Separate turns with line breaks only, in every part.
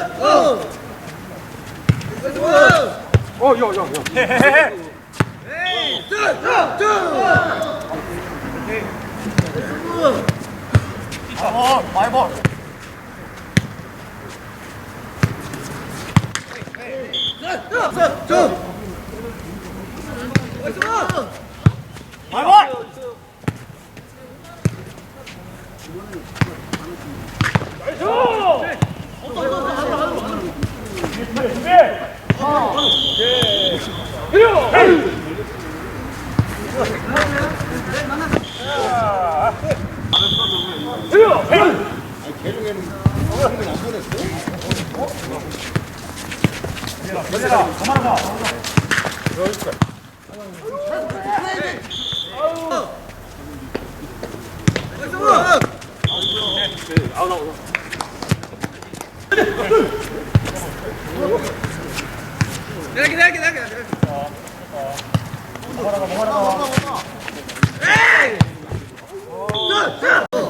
어, 야, 야,
야. 어, 마이 볼. 점! 열려라 가만 봐 그러니까 아우 나오
기다려 기다려 기다려 기다려
뭐 하라고 뭐 하라고
에이!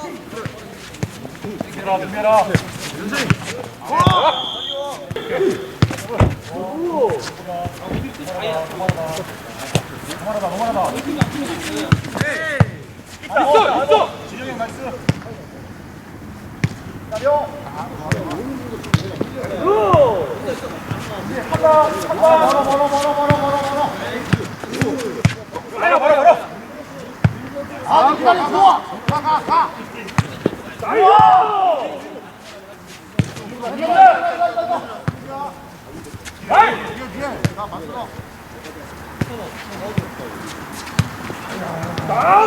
준비라
준비라 너무하다 너무하다 있어 있어 진영이 나이스
가려 한다 한다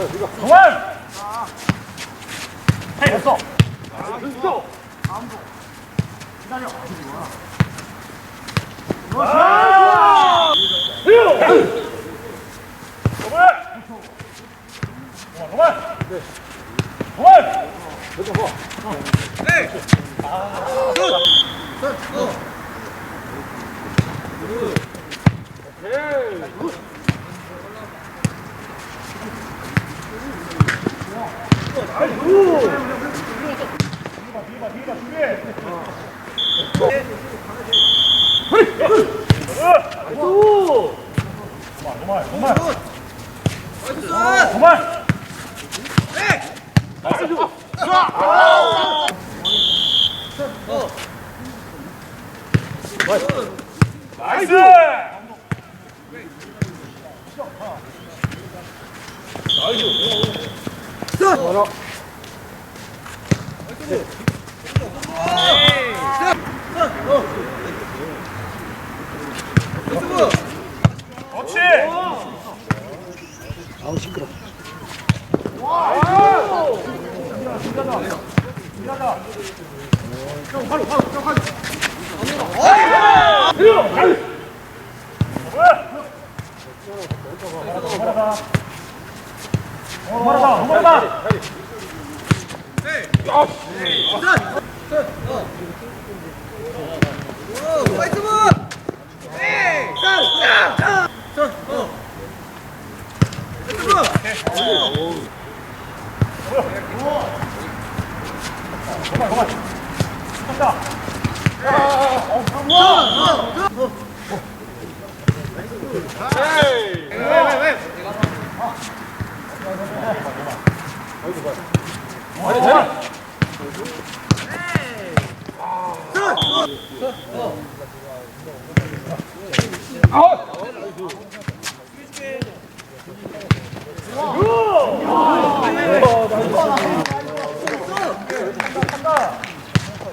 정말!
헤이, 됐어! 됐어! 기다려!
아!
정말! 정말! 정말!
됐어,
네! 아! 오케이!
나이스! 나이스!
나이스!
그만 그만 됐다
야, 어, 어, 어, 어. 아!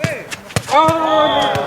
네.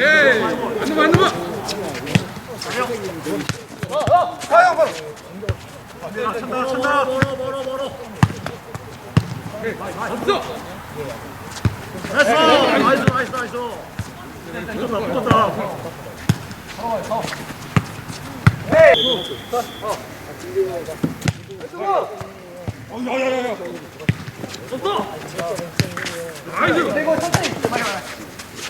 에이, 안 넘어, 안 넘어.
가요, 가요.
찬다, 어 멀어, 멀 나이스, 나이스, 나이스. 붙었다, 붙었다.
에이. 어,
야, 야, 야, 야.
없어.
나이스. 이거
천천히.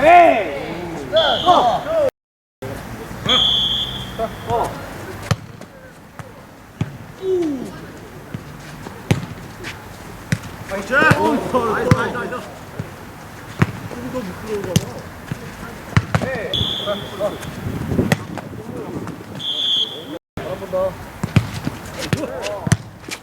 에이! 어!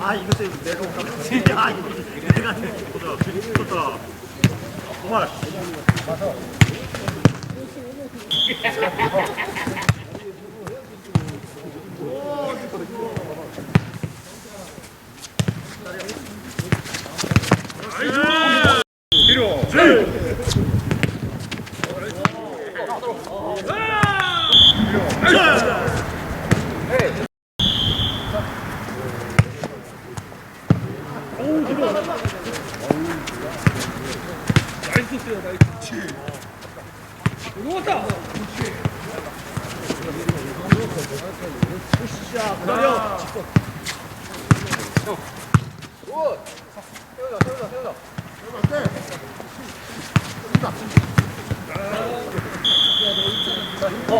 아이것을내가아이거내가내정말 뒤로. 네. 들어왔다. 굿샷. 기다려. 굿. 세우자, 세우자, 세우자. 세우자, 세. 세우자. 어.